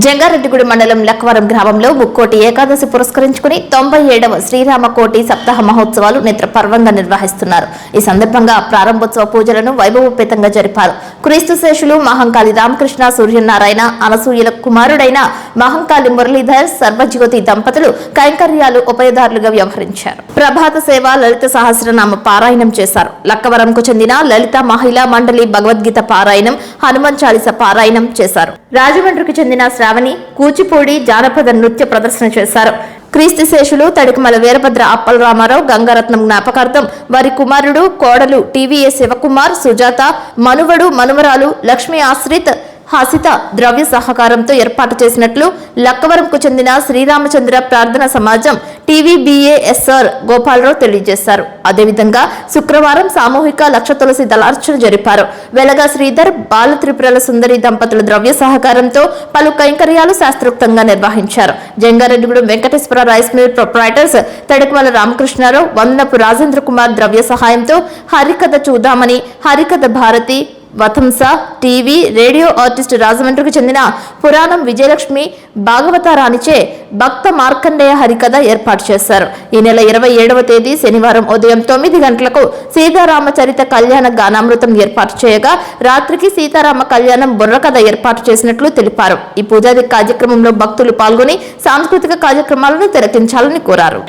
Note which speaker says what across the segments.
Speaker 1: జంగారెడ్డిగూడి మండలం లక్వరం గ్రామంలో ముక్కోటి ఏకాదశి పురస్కరించుకుని తొంభై ఏడవ శ్రీరామ కోటి సప్తాహ మహోత్సవాలు నేత్రపర్వంగా నిర్వహిస్తున్నారు. ఈ సందర్భంగా ప్రారంభోత్సవ పూజలను వైభవోపేతంగా జరిపారు. క్రీస్తు శేషులు మహంకాళి రామకృష్ణ సూర్యనారాయణ అనసూయుల కుమారుడైన మహంకాళి మురళీధర్ సర్వజ్యోతి దంపతులు కైంకర్యాలు ఉపయదారులుగా వ్యవహరించారు. ప్రభాత సేవ లలిత సహస్రనామ పారాయణం చేశారు. లక్కవరంకు చెందిన లలిత మహిళా మండలి భగవద్గీత పారాయణం హనుమాన్ చాలీస పారాయణం చేశారు. రాజమండ్రికి చెందిన శ్రావణి కూచిపూడి జానపద నృత్య ప్రదర్శన చేశారు. క్రీస్తు శేషులు తడికమల వీరభద్ర అప్పల రామారావు గంగారత్నం జ్ఞాపకార్థం వారి కుమారుడు కోడలు టీవీఏ శివకుమార్ సుజాత మనువడు మనుమరాలు లక్ష్మీ ఆశ్రిత్ హసిత ద్రవ్య సహకారంతో ఏర్పాటు చేసినట్లు లక్కవరంకు చెందిన శ్రీరామచంద్ర ప్రార్థన సమాజం టీవీబీఏఎస్ఆర్ గోపాలరావు తెలియజేశారు. అదేవిధంగా శుక్రవారం సామూహిక లక్ష తులసి దళార్చన జరిపారు. వెలగా శ్రీధర్ బాల త్రిపురల సుందరి దంపతుల ద్రవ్య సహకారంతో పలు కైంకర్యాలు శాస్త్రోక్తంగా నిర్వహించారు. Jangareddygudem Venkateswara rice mill proprietors Tadakamala Ramakrishnarao Vandanapu Rajendra Kumar ద్రవ్య సహాయంతో హరికథ చూద్దామని హరికథ భారతి వథంస టీవీ రేడియో ఆర్టిస్ట్ రాజమండ్రికి చెందిన పురాణం విజయలక్ష్మి భాగవతారానిచే భక్త మార్కండేయ హరికథ ఏర్పాటు చేశారు. ఈ నెల ఇరవై ఏడవ తేదీ శనివారం ఉదయం తొమ్మిది గంటలకు సీతారామచరిత కళ్యాణ గానామృతం ఏర్పాటు చేయగా రాత్రికి సీతారామ కళ్యాణం బుర్రకథ ఏర్పాటు చేసినట్లు తెలిపారు. ఈ పూజాది కార్యక్రమంలో భక్తులు పాల్గొని సాంస్కృతిక కార్యక్రమాలను తిలకించాలని కోరారు.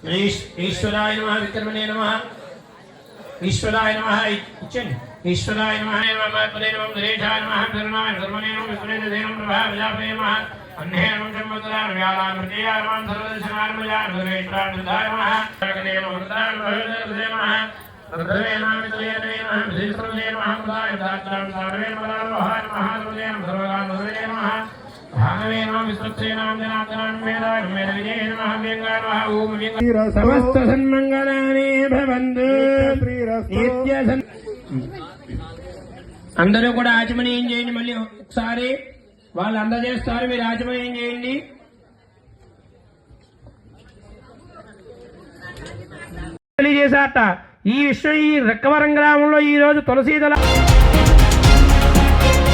Speaker 2: ईश्वराय नमः, विक्रमणे नमः। ईश्वराय नमः इच्छन। ईश्वराय नमः नमः नमः धरेशाय नमः धर्माय धर्मणे नमः विक्रमणे देनं प्रभा प्रजापते नमः अन्ये नमः शम्भतरा व्यालाम हृदया नमः सर्वदर्शनाय नमः धरेशाय नमः जगने नमः हृदयाय भवेदे नमः हृदये नमः, वितये नमः श्रीसर्वे नमः प्रदाय दात्रां सर्वे नमः महात्मने नमः सर्वदा नमः సమస్త సన్మంగళాని భవంతు. అందరూ కూడా ఆచమనీయం చేయండి మళ్ళీ ఒకసారి. వాళ్ళు అందజేస్తారు మీరు ఆచమనీయం చేయండి. తెలియజేశాట ఈ విషయం ఈ రెక్కవరం గ్రామంలో ఈ రోజు తులసీదల